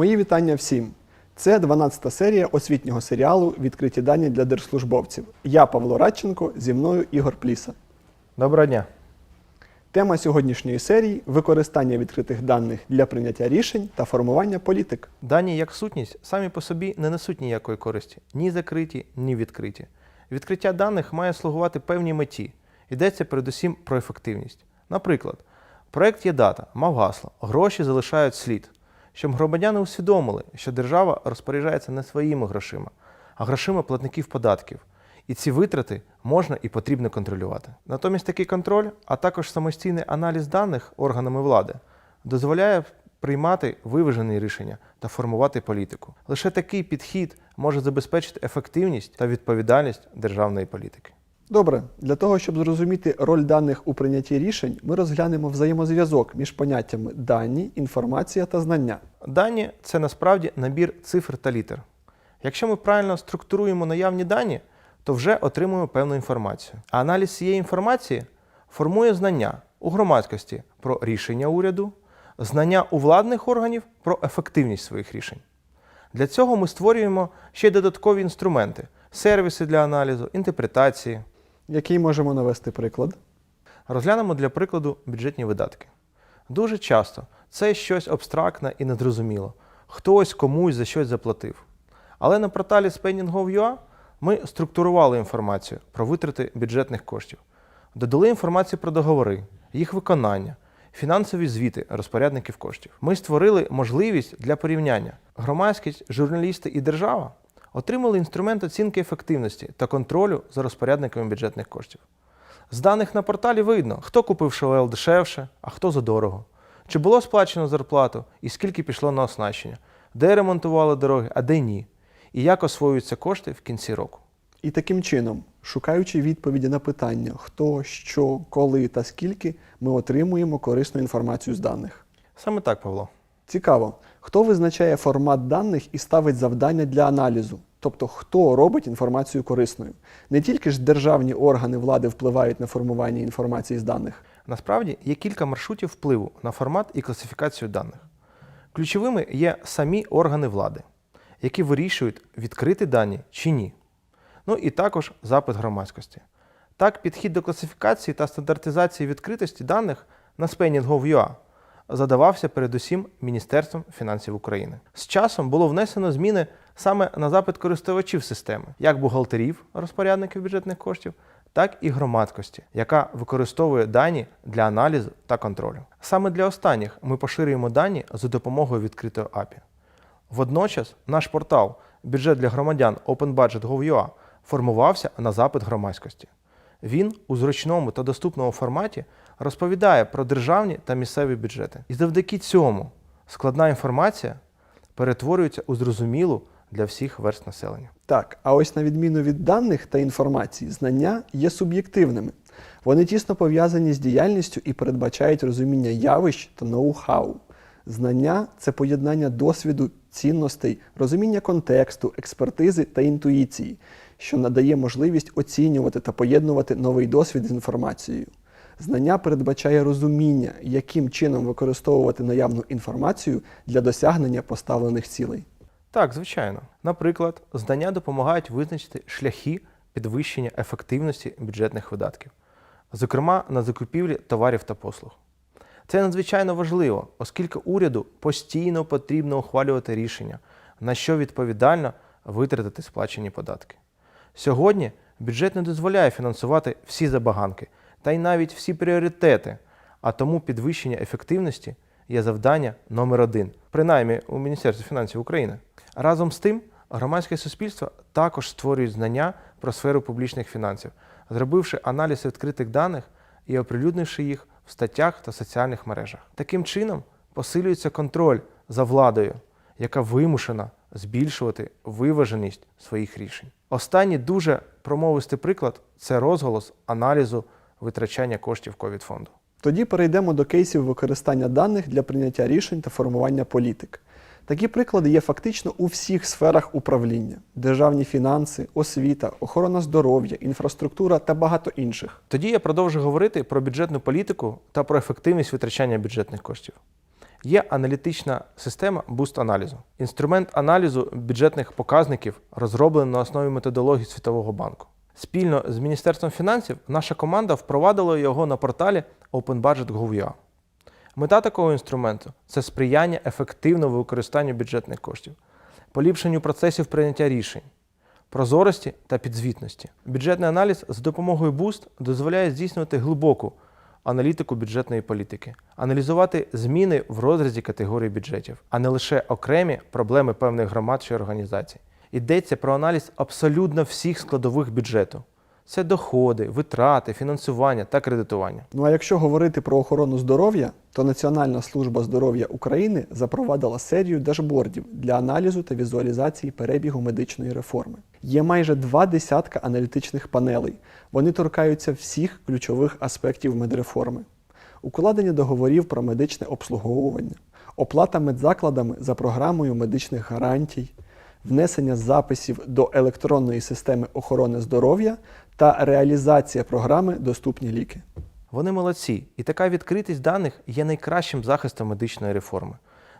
Мої вітання всім. Це 12-та серія освітнього серіалу Відкриті дані для держслужбовців. Я Павло Радченко, зі мною Ігор Пліса. Доброго дня. Тема сьогоднішньої серії використання відкритих даних для прийняття рішень та формування політик. Дані як сутність самі по собі не несуть ніякої користі, ні закриті, ні відкриті. Відкриття даних має слугувати певній меті. Йдеться передусім про ефективність. Наприклад, проект є дата, мав гасло, гроші залишають слід, щоб громадяни усвідомили, що держава розпоряджається не своїми грошима, а грошима платників податків. І ці витрати можна і потрібно контролювати. Натомість такий контроль, а також самостійний аналіз даних органами влади дозволяє приймати виважені рішення та формувати політику. Лише такий підхід може забезпечити ефективність та відповідальність державної політики. Добре, для того, щоб зрозуміти роль даних у прийнятті рішень, ми розглянемо взаємозв'язок між поняттями дані, інформація та знання. Дані це насправді набір цифр та літер. Якщо ми правильно структуруємо наявні дані, то вже отримуємо певну інформацію. А аналіз цієї інформації формує знання у громадськості про рішення уряду, знання у владних органів про ефективність своїх рішень. Для цього ми створюємо ще додаткові інструменти, сервіси для аналізу, інтерпретації. Який можемо навести приклад? Розглянемо для прикладу бюджетні видатки. Дуже часто це щось абстрактне і незрозуміло. Хтось комусь за щось заплатив. Але на порталі Spending.gov.ua ми структурували інформацію про витрати бюджетних коштів, додали інформацію про договори, їх виконання, фінансові звіти розпорядників коштів. Ми створили можливість для порівняння. Громадськість, журналісти і держава отримали інструмент оцінки ефективності та контролю за розпорядниками бюджетних коштів. З даних на порталі видно, хто купив ШВЛ дешевше, а хто задорого. Чи було сплачено зарплату і скільки пішло на оснащення, де ремонтували дороги, а де ні, і як освоюються кошти в кінці року. І таким чином, шукаючи відповіді на питання, хто, що, коли та скільки, ми отримуємо корисну інформацію з даних. Саме так, Павло. Цікаво, хто визначає формат даних і ставить завдання для аналізу, тобто хто робить інформацію корисною. Не тільки ж державні органи влади впливають на формування інформації з даних. Насправді є кілька маршрутів впливу на формат і класифікацію даних. Ключовими є самі органи влади, які вирішують, відкрити дані чи ні. Ну і також запит громадськості. Так, підхід до класифікації та стандартизації відкритості даних на Spending.gov.ua задавався передусім Міністерством фінансів України. З часом було внесено зміни саме на запит користувачів системи, як бухгалтерів, розпорядників бюджетних коштів, так і громадськості, яка використовує дані для аналізу та контролю. Саме для останніх ми поширюємо дані за допомогою відкритої API. Водночас наш портал Бюджет для громадян OpenBudget.gov.ua формувався на запит громадськості. Він у зручному та доступному форматі розповідає про державні та місцеві бюджети. І завдяки цьому складна інформація перетворюється у зрозумілу для всіх верст населення. Так, а ось на відміну від даних та інформації, знання є суб'єктивними. Вони тісно пов'язані з діяльністю і передбачають розуміння явищ та ноу-хау. Знання це поєднання досвіду, цінностей, розуміння контексту, експертизи та інтуїції, що надає можливість оцінювати та поєднувати новий досвід з інформацією. Знання передбачає розуміння, яким чином використовувати наявну інформацію для досягнення поставлених цілей. Так, звичайно. Наприклад, знання допомагають визначити шляхи підвищення ефективності бюджетних видатків, зокрема на закупівлі товарів та послуг. Це надзвичайно важливо, оскільки уряду постійно потрібно ухвалювати рішення, на що відповідально витратити сплачені податки. Сьогодні бюджет не дозволяє фінансувати всі забаганки та й навіть всі пріоритети, а тому підвищення ефективності є завдання номер один, принаймні у Міністерстві фінансів України. Разом з тим, громадське суспільство також створює знання про сферу публічних фінансів, зробивши аналіз відкритих даних і оприлюднивши їх в статтях та соціальних мережах. Таким чином посилюється контроль за владою, яка вимушена збільшувати виваженість своїх рішень. Останній дуже промовистий приклад це розголос аналізу витрачання коштів ковід фонду. Тоді перейдемо до кейсів використання даних для прийняття рішень та формування політик. Такі приклади є фактично у всіх сферах управління: державні фінанси, освіта, охорона здоров'я, інфраструктура та багато інших. Тоді я продовжу говорити про бюджетну політику та про ефективність витрачання бюджетних коштів. Є аналітична система буст-аналізу. Інструмент аналізу бюджетних показників розроблений на основі методології Світового банку. Спільно з Міністерством фінансів наша команда впровадила його на порталі OpenBudget.gov.ua. Мета такого інструменту це сприяння ефективному використанню бюджетних коштів, поліпшенню процесів прийняття рішень, прозорості та підзвітності. Бюджетний аналіз за допомогою Boost дозволяє здійснювати глибоку аналітику бюджетної політики, аналізувати зміни в розрізі категорій бюджетів, а не лише окремі проблеми певних громад чи організацій. Йдеться про аналіз абсолютно всіх складових бюджету. Це доходи, витрати, фінансування та кредитування. Ну а якщо говорити про охорону здоров'я, то Національна служба здоров'я України запровадила серію дашбордів для аналізу та візуалізації перебігу медичної реформи. Є майже два десятка аналітичних панелей. Вони торкаються всіх ключових аспектів медреформи. Укладення договорів про медичне обслуговування, оплата медзакладами за програмою медичних гарантій, внесення записів до електронної системи охорони здоров'я та реалізація програми Доступні ліки. Вони молодці, і така відкритість даних є найкращим захистом медичної реформи.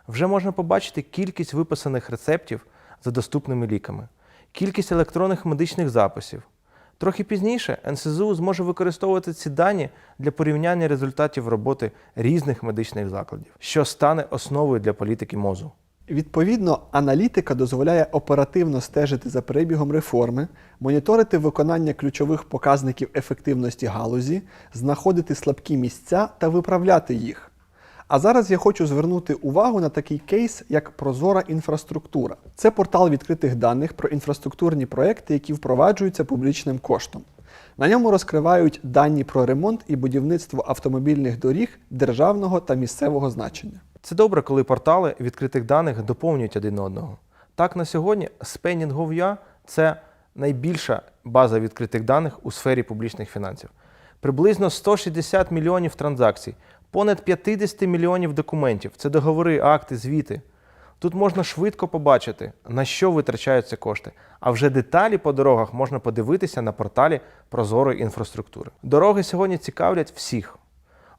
Вже можна побачити кількість виписаних рецептів за доступними ліками, кількість електронних медичних записів. Трохи пізніше НСЗУ зможе використовувати ці дані для порівняння результатів роботи різних медичних закладів, що стане основою для політики МОЗу. Відповідно, аналітика дозволяє оперативно стежити за перебігом реформи, моніторити виконання ключових показників ефективності галузі, знаходити слабкі місця та виправляти їх. А зараз я хочу звернути увагу на такий кейс, як Прозора інфраструктура. Це портал відкритих даних про інфраструктурні проекти, які впроваджуються публічним коштом. На ньому розкривають дані про ремонт і будівництво автомобільних доріг державного та місцевого значення. Це добре, коли портали відкритих даних доповнюють один одного. Так, на сьогодні Spending.gov.ua – це найбільша база відкритих даних у сфері публічних фінансів. Приблизно 160 мільйонів транзакцій, понад 50 мільйонів документів. Це договори, акти, звіти. Тут можна швидко побачити, на що витрачаються кошти. А вже деталі по дорогах можна подивитися на порталі прозорої інфраструктури. Дороги сьогодні цікавлять всіх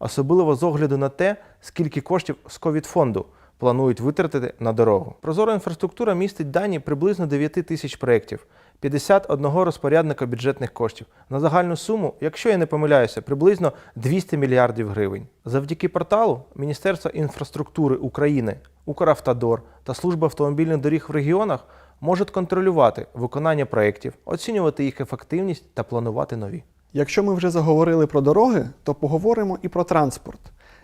особливо з огляду на те, скільки коштів з ковід-фонду планують витратити на дорогу. Прозора інфраструктура містить дані приблизно 9 тисяч проєктів, 51 розпорядника бюджетних коштів на загальну суму, якщо я не помиляюся, приблизно 200 мільярдів гривень. Завдяки порталу Міністерство інфраструктури України, Укравтодор та Служба автомобільних доріг в регіонах можуть контролювати виконання проєктів, оцінювати їх ефективність та планувати нові. Якщо ми вже заговорили про дороги, то поговоримо і про транспорт.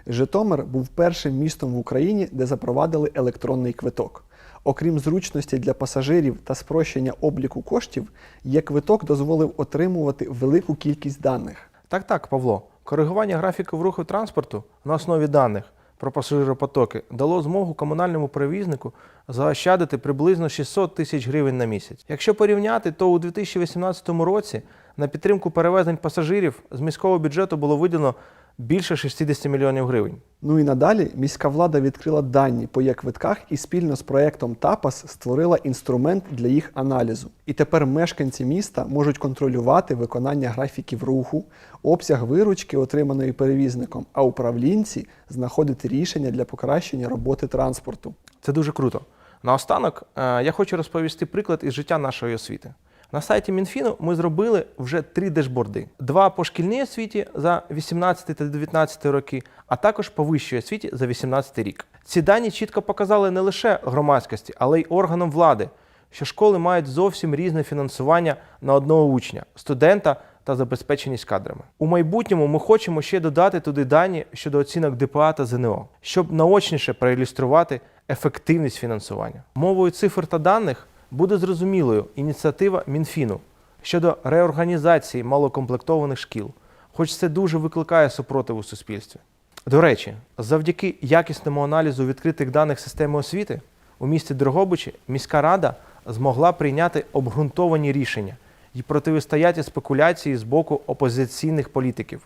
Житомир був першим містом в Україні, де запровадили електронний квиток. Окрім зручності для пасажирів та спрощення обліку коштів, є квиток дозволив отримувати велику кількість даних. Так, так, Павло. Коригування графіку в руху транспорту на основі даних про пасажиропотоки дало змогу комунальному перевізнику заощадити приблизно 600 тисяч гривень на місяць. Якщо порівняти, то у 2018 році на підтримку перевезень пасажирів з міського бюджету було виділено більше 60 мільйонів гривень. Ну і надалі міська влада відкрила дані по є-квитках і спільно з проектом ТАПАС створила інструмент для їх аналізу. І тепер мешканці міста можуть контролювати виконання графіків руху, обсяг виручки, отриманої перевізником, а управлінці знаходити рішення для покращення роботи транспорту. Це дуже круто. Наостанок е, я хочу розповісти приклад із життя нашої освіти. На сайті Мінфіну ми зробили вже три дешборди: два по шкільній освіті за 18 та 19 роки, а також по вищій освіті за 18 рік. Ці дані чітко показали не лише громадськості, але й органам влади, що школи мають зовсім різне фінансування на одного учня, студента та забезпеченість кадрами. У майбутньому ми хочемо ще додати туди дані щодо оцінок ДПА та ЗНО, щоб наочніше проілюструвати ефективність фінансування. Мовою цифр та даних буде зрозумілою ініціатива Мінфіну щодо реорганізації малокомплектованих шкіл, хоч це дуже викликає супротив у суспільстві. До речі, завдяки якісному аналізу відкритих даних системи освіти у місті Дрогобичі міська рада змогла прийняти обґрунтовані рішення і протистояти спекуляції з боку опозиційних політиків,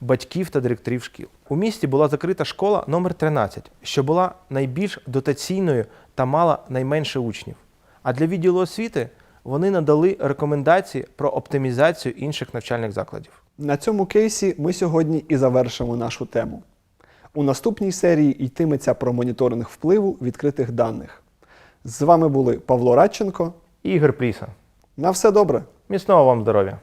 батьків та директорів шкіл. У місті була закрита школа номер 13, що була найбільш дотаційною та мала найменше учнів. А для відділу освіти вони надали рекомендації про оптимізацію інших навчальних закладів. На цьому кейсі ми сьогодні і завершимо нашу тему. У наступній серії йтиметься про моніторинг впливу відкритих даних. З вами були Павло Радченко. і Ігор Пріса. На все добре! Міцного вам здоров'я!